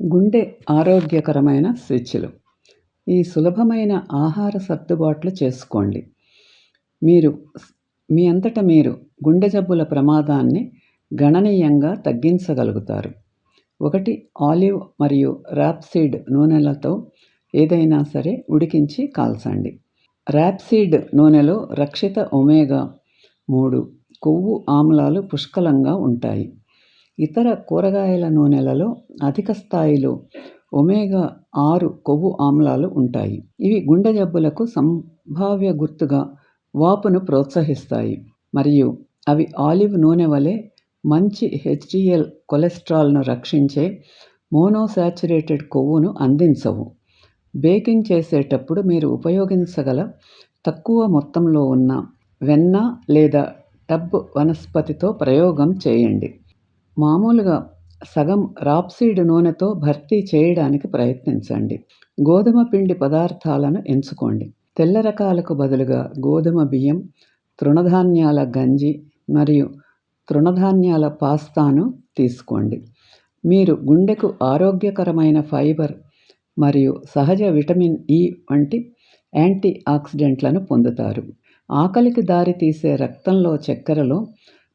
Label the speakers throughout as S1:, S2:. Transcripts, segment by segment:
S1: గుండె ఆరోగ్యకరమైన స్విచ్లు ఈ సులభమైన ఆహార సర్దుబాట్లు చేసుకోండి. మీరు మీ అంతట మీరు గుండె జబ్బుల ప్రమాదాన్ని గణనీయంగా తగ్గించగలుగుతారు. ఒకటి ఆలివ్ మరియు ర్యాప్సీడ్ నూనెలతో ఏదైనా సరే ఉడికించి కాల్చండి. ర్యాప్సీడ్ నూనెలో రక్షిత ఒమేగా మూడు కొవ్వు ఆమ్లాలు పుష్కలంగా ఉంటాయి. ఇతర కూరగాయల నూనెలలో అధిక స్థాయిలో ఒమేగా ఆరు కొవ్వు ఆమ్లాలు ఉంటాయి. ఇవి గుండె జబ్బులకు సంభావ్య గుర్తుగా వాపును ప్రోత్సహిస్తాయి. మరియు అవి ఆలివ్ నూనె వలె మంచి హెచ్డిఎల్ కొలెస్ట్రాల్ను రక్షించే మోనోసాచురేటెడ్ కొవ్వును అందించవు. బేకింగ్ చేసేటప్పుడు మీరు ఉపయోగించగల తక్కువ మొత్తంలో ఉన్న వెన్న లేదా టబ్ వనస్పతితో ప్రయోగం చేయండి. మామూలుగా సగం రాప్సీడ్ నూనెతో భర్తీ చేయడానికి ప్రయత్నించండి. గోధుమ పిండి పదార్థాలను ఎంచుకోండి. తెల్ల రకాలకు బదులుగా గోధుమ బియ్యం తృణధాన్యాల గంజి మరియు తృణధాన్యాల పాస్తాను తీసుకోండి. మీరు గుండెకు ఆరోగ్యకరమైన ఫైబర్ మరియు సహజ విటమిన్ ఇ వంటి యాంటీ ఆక్సిడెంట్లను పొందుతారు. ఆకలికి దారితీసే రక్తంలో చక్కెరలో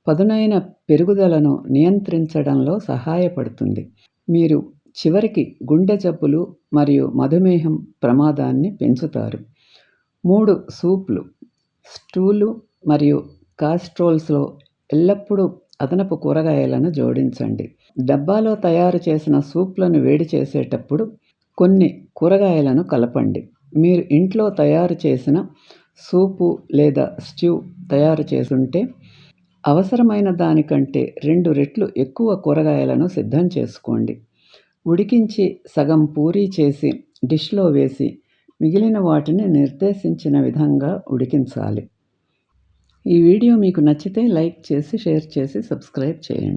S1: పదునైన పెరుగుదలను నియంత్రించడంలో సహాయపడుతుంది. మీరు చివరికి గుండె జబ్బులు మరియు మధుమేహం ప్రమాదాన్ని పెంచుతారు. మూడు సూప్లు. స్టూలు మరియు కాస్ట్రోల్స్లో ఎల్లప్పుడూ అదనపు కూరగాయలను జోడించండి. డబ్బాలో తయారు చేసిన సూప్లను వేడి చేసేటప్పుడు కొన్ని కూరగాయలను కలపండి. మీరు ఇంట్లో తయారు చేసిన సూపు లేదా స్ట్యూ తయారు చేసుంటే అవసరమైన దానికంటే రెండు రెట్లు ఎక్కువ కూరగాయలను సిద్ధం చేసుకోండి. ఉడికించి సగం పూరీ చేసి డిష్లో వేసి మిగిలిన వాటిని నిర్దేశించిన విధంగా ఉడికించాలి. ఈ వీడియో మీకు నచ్చితే లైక్ చేసి షేర్ చేసి సబ్స్క్రైబ్ చేయండి.